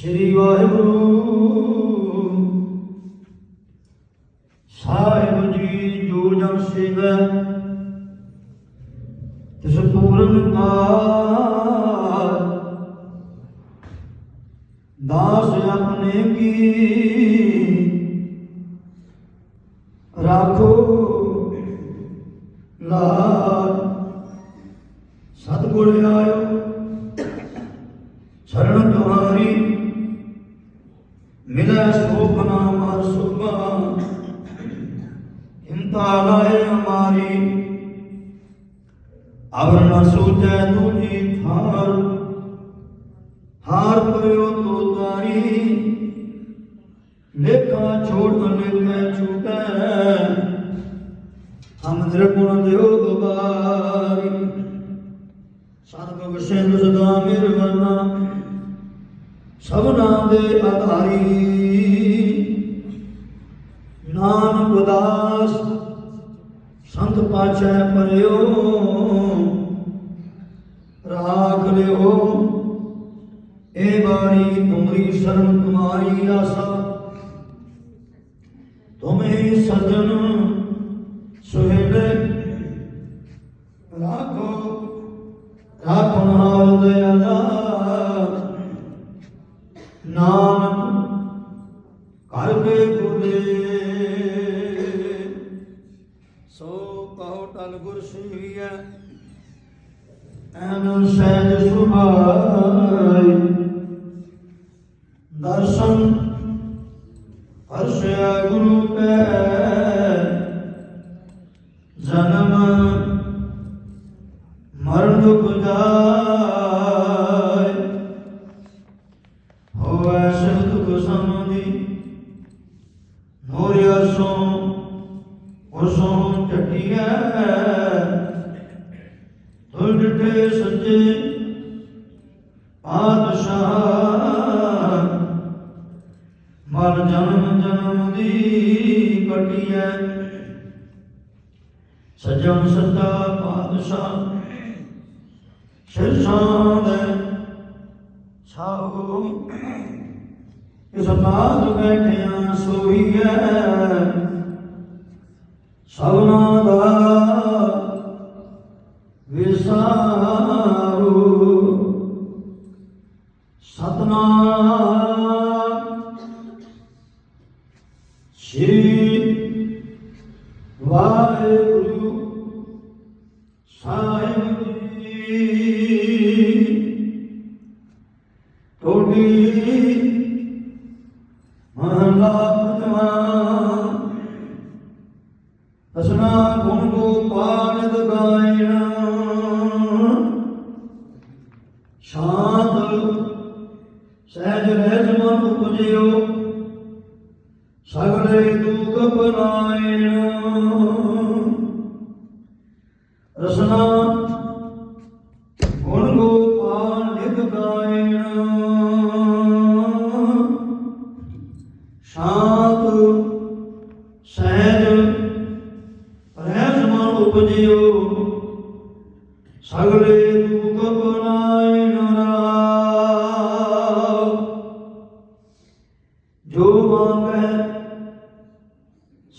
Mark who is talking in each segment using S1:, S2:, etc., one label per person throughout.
S1: ਸ੍ਰੀ ਵਾਹਿਗੁਰੂ। ਸਾਹਿਬ ਜੀ ਜੋ ਜਨ ਸੇਵੈ, ਤਿਸ ਪੂਰਨ ਕਾਰ ਦਾਸ ਆਪਣੇ ਕੀ? ਰਾਖੋ ਲਾਲ ਸਤਿਗੁਰ ਆਇਓ ਸ਼ਰਨ ਮਿਲੈ ਸੋਖ ਨਾਮ ਹਰ ਸੁਭਾ ਹਿੰਤਾ ਲਾਏ ਹਮਾਰੀ ਅਵਰ ਨ ਸੋਚੈ ਤੁਝੀ ਥਾਰ ਹਾਰ ਪਰਿਓ ਤੋ ਤਾਰੀ ਲੇਖਾ ਛੋੜ ਲੇਖੇ ਛੂਟੈ ਹਮ ਨਿਰਗੁਣ ਦਿਓ ਦੁਬਾਰੀ ਸਤਿਗੁਰ ਸਿੰਘ ਸਦਾ ਮਿਰ ਸਭਨਾ ਦੇ ਆਧਾਰੀ ਨਾਨਕ ਸੰਤ ਪਾਛੈ ਪਰਿਓ ਰਾਖ ਲਿਓ। ਏ ਬਾਰੀ ਤੁਮਰੀ ਸ਼ਰਨ ਤੁਮਾਰੀ ਆਸਾ। ਤੁਮੇ ਸਜਣ ਟਲ ਐਨ ਸਹਿਜ ਸੁਭਾਈ। ਦਰਸ਼ਨ ਹਰਸ਼ਿਆ ਗੁਰੂ ਕੈ ਜਨਮ ਤੁਲ ਡਿਠੇ ਪਾਤਸ਼ਾਹ। ਮਰ ਜਨਮ ਜਨਮ ਦੀ ਕਟਿਐ ਸਜਣ ਸੱਤਾ ਪਾਤਸ਼ਾਹ। ਸ਼ਿਰਸ਼ਾਂ ਦੇ ਛਾਉ ਇਸ ਬਾਦ ਬੈਠਿਆ ਸੋਈਐ ਸਭਨਾ ਦਾ ਵਿਸਾਰੂ। ਸਤਨਾਮ। ਸ਼੍ਰੀ ਵਾਹਿਗੁਰੂ ਸਾਹਿਬ। ਜੀ ਟੋਡੀ ਮਹਲਾ ਪੰਜਵਾ ਅਸਨਾ ਗੁਣ ਗੋਪਾਲ ਗਾਇਣਾ ਸ਼ਾਂਤ ਸਹਿਜ ਰਹਿਜ ਮਨ ਉਪਜਿਓ ਸਗਲੇ ਦੁਖ ਬਨਾਇਣ ਰਸਨਾ ਗੁਣ ਗੋਪਾਲ ਨਿਤ ਗਾਇਣ। ਸ਼ਾਂਤ ਸਹਿਜ ਰਹਿਜ ਮਨ ਉਪਜਿਓ, ਸਗਲੇ ਦੁਖ ਬਨਾਇਣ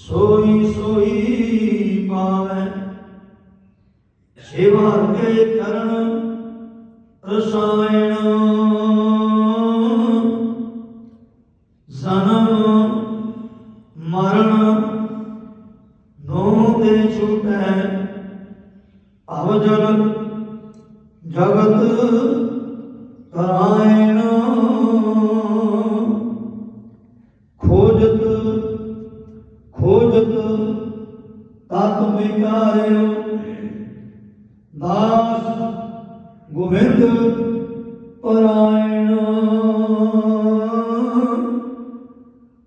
S1: ਸੋਈ ਸੋਈ ਪਾਵੈ। ਸੇਵਾ ਕੇ ਕਰਨ ਰਸਾਇਣ। ਜਨਮ, ਮਰਨ ਨੋ ਤੇ ਛੁਟੈ। ਭਵ ਜਨ ਜਗਤ ਕਰਾਇਣ ਤਤ ਵਿਚਾਰਿਓ। ਦਾਸ ਗੋਬਿੰਦ ਪਰਾਇਣ।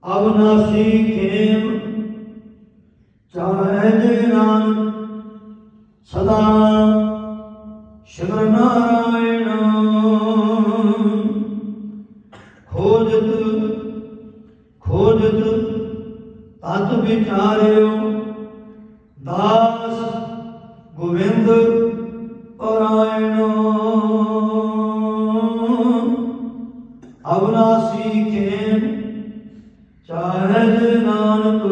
S1: ਅਵਨਾਸੀ ਖੇਮ ਚਾਹੇ ਜੇ ਨਾਨਕ ਸਦਾ। ਸ਼ਿਵ ਨਾਰਾਇਣ ਜੀ ਕੇਨ ਚਾਹੇ ਨਾਨਕ